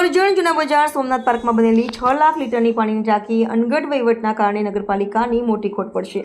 કરજણ જૂના બજાર સોમનાથ પાર્કમાં બનેલી છ લાખ લીટરની પાણીની ટાંકી અનગઢ વહીવટના કારણે નગરપાલિકાની મોટી ખોટ પડશે.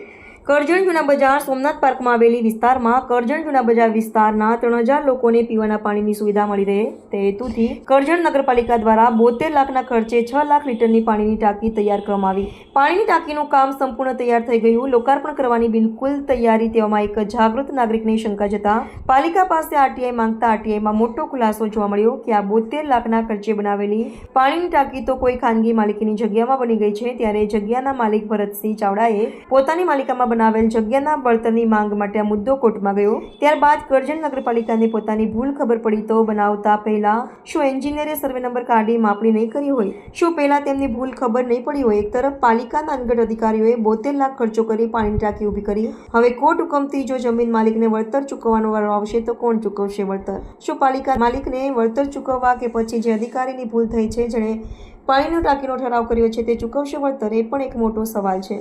કરજણ જૂના બજાર સોમનાથ પાર્કમાં આવેલી વિસ્તારમાં કરજણ જૂના બજાર વિસ્તારના ત્રણ હજાર લોકોને પીવાના પાણીની સુવિધા મળી રહે. તે હેતુથી કરજણ નગરપાલિકા દ્વારા બોતેર લાખના ખર્ચે છ લાખ લીટરની પાણીની ટાંકી તૈયાર કરવામાં આવી. પાણીની ટાંકીનું કામ સંપૂર્ણ તૈયાર થઈ ગયું. લોકાર્પણ કરવાની બિલકુલ તૈયારી તેવામાં એક જાગૃત નાગરિકની શંકા જતા પાલિકા પાસે આરટીઆઈ માંગતા આરટીઆઈમાં મોટો ખુલાસો જોવા મળ્યો કે આ બોતેર લાખના ખર્ચે બનાવેલી પાણીની ટાંકી તો કોઈ ખાનગી માલિકીની જગ્યામાં બની ગઈ છે. ત્યારે જગ્યાના માલિક ભરતસિંહ ચાવડાએ પોતાની માલિકામાં બનાવેલ જગ્યાના બળતરની માંગ માટે આ મુદ્દો કોર્ટમાં ગયો. ત્યારબાદ કરજણ નગરપાલિકાને પોતાની ભૂલ ખબર પડી તો બનાવતા પહેલા શું એન્જિનિયરે સર્વે નંબર કાઢી માપણી નહીં કરી હોય? શું પહેલા તેમની ભૂલ ખબર નહીં પડી હોય? એક તરફ પાલિકાના અનગઢ અધિકારીઓએ બોતેર લાખ ખર્ચો કરી પાણીની ટાંકી ઊભી કરી. હવે કોર્ટ હુકમથી જો જમીન માલિકને વળતર ચૂકવવાનો વારો આવશે તો કોણ ચૂકવશે વળતર? શું પાલિકા માલિકને વળતર ચૂકવવા કે પછી જે અધિકારીની ભૂલ થઈ છે જેણે પાણીનો ટાંકીનો ઠરાવ કર્યો છે તે ચૂકવશે વળતર? એ પણ એક મોટો સવાલ છે.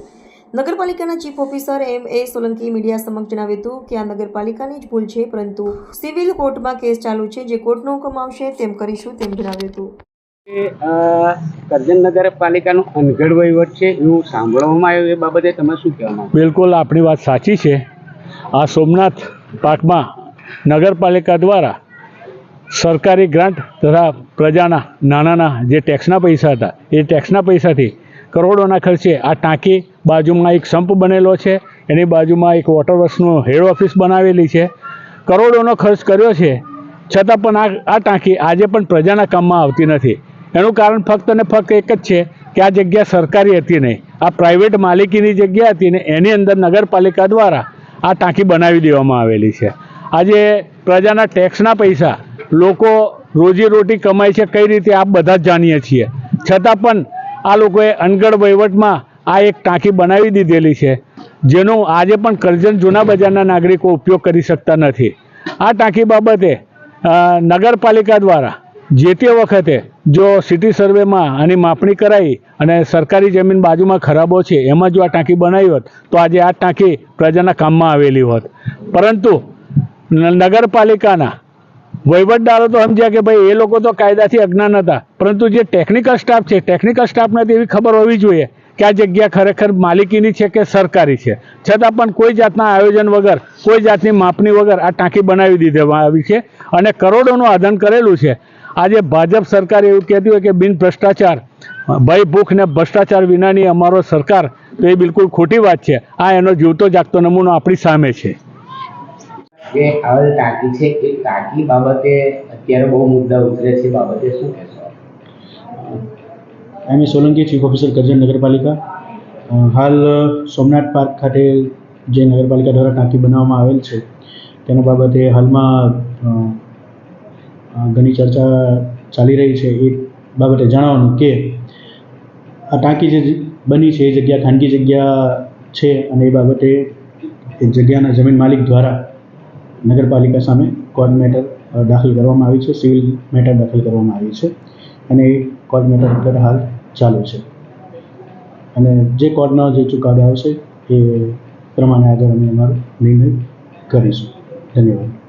નગરપાલિકાના chief officer M A Solanki media સમક્ષ જણાવ્યું હતું કે આ નગરપાલિકાની જ ભૂલ છે પરંતુ સિવિલ કોર્ટમાં કેસ ચાલુ છે જે કોર્ટનો હુકમ આવશે તેમ કરીશું તેમ જણાવ્યું હતું. કરજણ નગરપાલિકાનું અનગઢ વહીવટ છે એવું સાંભળવામાં આવ્યું એ બાબતે તમે શું કહેવા માંગો? બિલકુલ આપણી વાત સાચી છે. આ સોમનાથ પાર્કમાં નગરપાલિકા દ્વારા સરકારી ગ્રાન્ટ તથા પ્રજાના નાનાના જે ટેક્સના પૈસા હતા એ ટેક્સના પૈસાથી કરોડોના ખર્ચે આ ટાંકી બાજુમાં એક સંપ બનેલો છે. એની બાજુમાં એક વોટર વર્ક્સનું હેડ ઓફિસ બનાવેલી છે. કરોડોનો ખર્ચ કર્યો છે. છતાં પણ આ આ ટાંકી આજે પણ પ્રજાના કામમાં આવતી નથી. એનું કારણ ફક્ત ને ફક્ત એક જ છે કે આ જગ્યા સરકારી હતી નહીં. આ પ્રાઇવેટ માલિકીની જગ્યા હતી ને એની અંદર નગરપાલિકા દ્વારા આ ટાંકી બનાવી દેવામાં આવેલી છે. આજે પ્રજાના ટેક્સના પૈસા લોકો રોજીરોટી કમાય છે, કઈ રીતે, આપ બધા જ જાણીએ છીએ. છતાં પણ આ લોકોએ અનગઢ વહીવટમાં આ એક ટાંકી બનાવી દીધેલી છે, જેનો આજે પણ કરજણ જૂના બજારના નાગરિકો ઉપયોગ કરી શકતા નથી. આ ટાંકી બાબતે નગરપાલિકા દ્વારા જે તે વખતે જો સિટી સર્વેમાં આની માપણી કરાવી અને સરકારી જમીન બાજુમાં ખરાબો છે, એમાં જો આ ટાંકી બનાવી હોત, તો આજે આ ટાંકી પ્રજાના કામમાં આવેલી હોત. પરંતુ નગરપાલિકાના વહીવટદારો તો સમજ્યા કે ભાઈ, એ લોકો તો કાયદાથી અજ્ઞાન હતા. પરંતુ જે ટેકનિકલ સ્ટાફ છે, ટેકનિકલ સ્ટાફને તો એવી ખબર હોવી જોઈએ કે આ જગ્યા ખરેખર માલિકીની છે કે સરકારી છે? છતાં પણ કોઈ જાતના આયોજન વગર, કોઈ જાતની માપણી વગર આ ટાંકી બનાવી દીધવામાં આવી છે અને કરોડોનું આધન કરેલું છે. આજે ભાજપ સરકાર એવું કહેતી હોય કે બિન ભ્રષ્ટાચાર, ભય, ભૂખ ને ભ્રષ્ટાચાર વિનાની અમારો સરકાર, તો એ બિલકુલ ખોટી વાત છે. આ એનો જીવતો જાગતો નમૂનો આપણી સામે છે. જે M A Solanki chief officer Karjan નગરપાલિકા. હાલ સોમનાથ પાર્ક ખાતે જે નગરપાલિકા દ્વારા ટાંકી બનાવવામાં આવેલ છે, તેના બાબતે હાલમાં ઘણી ચર્ચા ચાલી રહી છે. એ બાબતે જણાવવાનું કે, આ ટાંકી જે બની છે, એ જગ્યા ખાનગી જગ્યા છે અને એ બાબતે એ જગ્યાના જમીન માલિક દ્વારા નગરપાલિકા સામે કોર્ટ મેટર દાખલ કરવામાં આવી છે. સિવિલ મેટર દાખલ કરવામાં આવી છે અને એ કોર્ટ મેટર અત્યારે હાલ ચાલુ છે. અને જે કોર્ટનો જે ચુકાદો આવશે એ પ્રમાણે આગળ અમે અમારો નિર્ણય કરીશું. ધન્યવાદ.